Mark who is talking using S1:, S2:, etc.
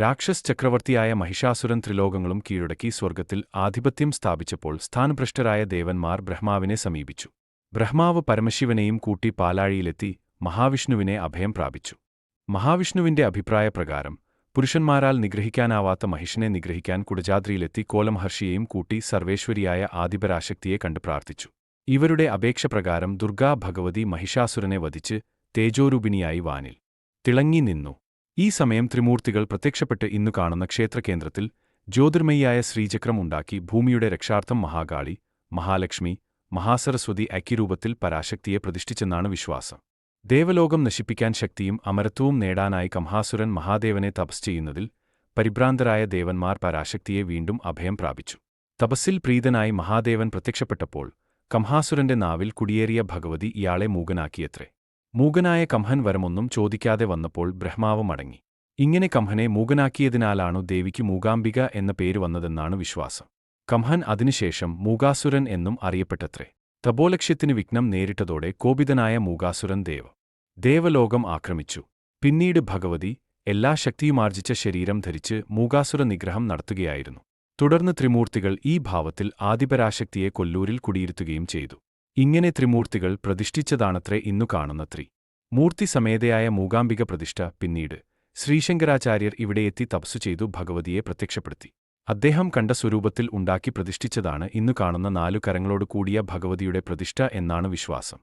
S1: രാക്ഷസ് ചക്രവർത്തിയായ മഹിഷാസുരൻ ത്രിലോകങ്ങളും കീഴടക്കി സ്വർഗത്തിൽ ആധിപത്യം സ്ഥാപിച്ചപ്പോൾ സ്ഥാനഭ്രഷ്ടരായ ദേവന്മാർ ബ്രഹ്മാവിനെ സമീപിച്ചു. ബ്രഹ്മാവ് പരമശിവനെയും കൂട്ടി പാലാഴിയിലെത്തി മഹാവിഷ്ണുവിനെ അഭയം പ്രാപിച്ചു. മഹാവിഷ്ണുവിന്റെ അഭിപ്രായപ്രകാരം പുരുഷന്മാരാൽ നിഗ്രഹിക്കാനാവാത്ത മഹിഷനെ നിഗ്രഹിക്കാൻ കുടജാദ്രിയിലെത്തി കോലമഹർഷിയെയും കൂട്ടി സർവേശ്വരിയായ ആദിപരാശക്തിയെ കണ്ടു പ്രാർത്ഥിച്ചു. ഇവരുടെ അപേക്ഷപ്രകാരം ദുർഗാ ഭഗവതി മഹിഷാസുരനെ വധിച്ച് തേജോരൂപിണിയായി വാനിൽ. തിളങ്ങി നിന്നു. ഈ സമയം ത്രിമൂർത്തികൾ പ്രത്യക്ഷപ്പെട്ട് ഇന്നു കാണുന്ന ക്ഷേത്രകേന്ദ്രത്തിൽ ജ്യോതിർമയിയായ ശ്രീചക്രം ഉണ്ടാക്കി ഭൂമിയുടെ രക്ഷാർത്ഥം മഹാകാളി മഹാലക്ഷ്മി മഹാസരസ്വതി ഐക്യരൂപത്തിൽ പരാശക്തിയെ പ്രതിഷ്ഠിച്ചെന്നാണ് വിശ്വാസം. ദേവലോകം നശിപ്പിക്കാൻ ശക്തിയും അമരത്വവും നേടാനായി കംഹാസുരൻ മഹാദേവനെ തപസ് ചെയ്യുന്നതിൽ പരിഭ്രാന്തരായ ദേവന്മാർ പരാശക്തിയെ വീണ്ടും അഭയം പ്രാപിച്ചു. തപസ്സിൽ പ്രീതനായി മഹാദേവൻ പ്രത്യക്ഷപ്പെട്ടപ്പോൾ കംഹാസുരന്റെ നാവിൽ കുടിയേറിയ ഭഗവതി ഇയാളെ മൂകനാക്കിയത്രേ. മൂകനായ കംഹൻ വരമൊന്നും ചോദിക്കാതെ വന്നപ്പോൾ ബ്രഹ്മാവ് മടങ്ങി. ഇങ്ങനെ കംഹനെ മൂകനാക്കിയതിനാലാണു ദേവിക്ക് മൂകാംബിക എന്ന പേര് വന്നതെന്നാണ് വിശ്വാസം. കംഹൻ അതിനുശേഷം മൂകാസുരൻ എന്നും അറിയപ്പെട്ടത്രേ. തപോലക്ഷ്യത്തിന് വിഘ്നം നേരിട്ടതോടെ കോപിതനായ മൂകാസുരൻ ദേവ് ദേവലോകം ആക്രമിച്ചു. പിന്നീട് ഭഗവതി എല്ലാ ശക്തിയുമാർജിച്ച ശരീരം ധരിച്ച് മൂകാസുര നിഗ്രഹം നടത്തുകയായിരുന്നു. തുടർന്ന് ത്രിമൂർത്തികൾ ഈ ഭാവത്തിൽ ആദിപരാശക്തിയെ കൊല്ലൂരിൽ കുടിയിരുത്തുകയും ചെയ്തു. ഇങ്ങനെ ത്രിമൂർത്തികൾ പ്രതിഷ്ഠിച്ചതാണത്രേ ഇന്നു കാണുന്ന ത്രി മൂർത്തി സമേതയായ മൂകാംബിക പ്രതിഷ്ഠ പിന്നീട് ശ്രീശങ്കരാചാര്യർ ഇവിടെയെത്തി തപസ്സു ചെയ്തു ഭഗവതിയെ പ്രത്യക്ഷപ്പെടുത്തി. അദ്ദേഹം കണ്ട സ്വരൂപത്തിൽ ഉണ്ടാക്കി പ്രതിഷ്ഠിച്ചതാണ് ഇന്നു കാണുന്ന നാലു കരങ്ങളോടു കൂടിയ ഭഗവതിയുടെ പ്രതിഷ്ഠ എന്നാണ് വിശ്വാസം.